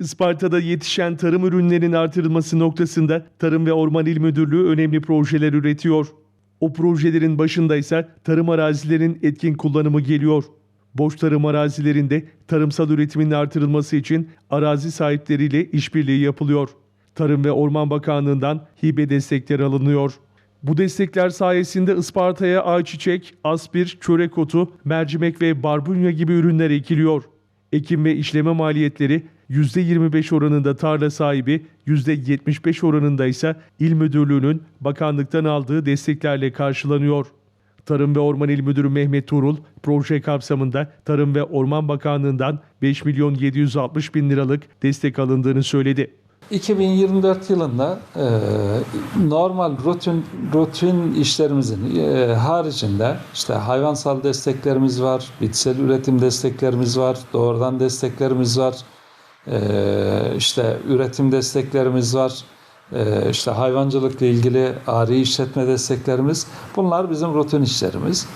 Isparta'da yetişen tarım ürünlerinin artırılması noktasında Tarım ve Orman İl Müdürlüğü önemli projeler üretiyor. O projelerin başında ise tarım arazilerinin etkin kullanımı geliyor. Boş tarım arazilerinde tarımsal üretimin artırılması için arazi sahipleriyle işbirliği yapılıyor. Tarım ve Orman Bakanlığı'ndan hibe destekler alınıyor. Bu destekler sayesinde Isparta'ya ayçiçek, aspir, çörek otu, mercimek ve barbunya gibi ürünler ekiliyor. Ekim ve işleme maliyetleri %25 oranında tarla sahibi, %75 oranında ise il müdürlüğünün bakanlıktan aldığı desteklerle karşılanıyor. Tarım ve Orman İl Müdürü Mehmet Tuğrul, proje kapsamında Tarım ve Orman Bakanlığı'ndan 5 milyon 760 bin liralık destek alındığını söyledi. 2024 yılında e, normal rutin rutin işlerimizin e, haricinde işte hayvansal desteklerimiz var, bitkisel üretim desteklerimiz var, doğrudan desteklerimiz var, e, işte üretim desteklerimiz var, e, işte hayvancılıkla ilgili ari işletme desteklerimiz. Bunlar bizim rutin işlerimiz.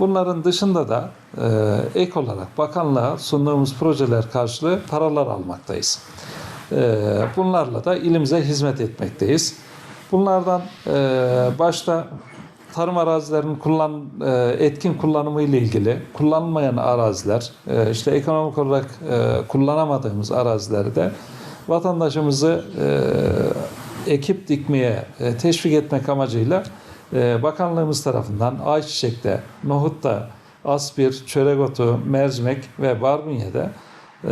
Bunların dışında da e, ek olarak bakanlığa sunduğumuz projeler karşılığı paralar almaktayız. Ee, Bunlarla da ilimize hizmet etmekteyiz. Bunlardan e, başta tarım arazilerinin kullan, e, etkin kullanımı ile ilgili kullanılmayan araziler, e, işte ekonomik olarak kullanamadığımız arazilerde vatandaşımızı ekip dikmeye teşvik etmek amacıyla bakanlığımız tarafından ayçiçekte, nohutta, aspir, çörek otu, mercimek ve barbunya'da e,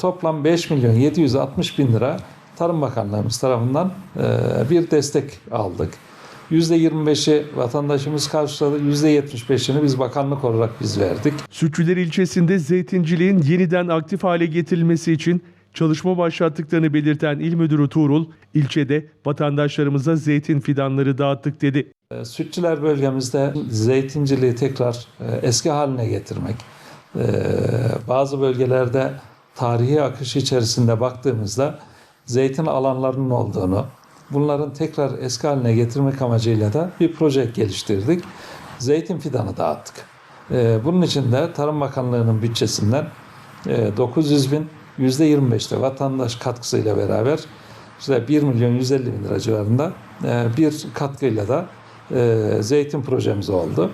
toplam 5 milyon 760 bin lira Tarım Bakanlığımız tarafından e, bir destek aldık. %25'i vatandaşımız karşıladı, %75'ini biz bakanlık olarak biz verdik. Sütçüler ilçesinde zeytinciliğin yeniden aktif hale getirilmesi için çalışma başlattıklarını belirten İl Müdürü Tuğrul, ilçede vatandaşlarımıza zeytin fidanları dağıttık dedi. E, Sütçüler bölgemizde zeytinciliği tekrar e, eski haline getirmek, e, bazı bölgelerde tarihi akış içerisinde baktığımızda zeytin alanlarının olduğunu, bunların tekrar eski haline getirmek amacıyla da bir proje geliştirdik. Zeytin fidanı dağıttık. E, Bunun için de Tarım Bakanlığı'nın bütçesinden e, 900 bin, %25'te vatandaş katkısıyla beraber işte 1 milyon 150 bin lira civarında e, bir katkıyla da e, zeytin projemiz oldu.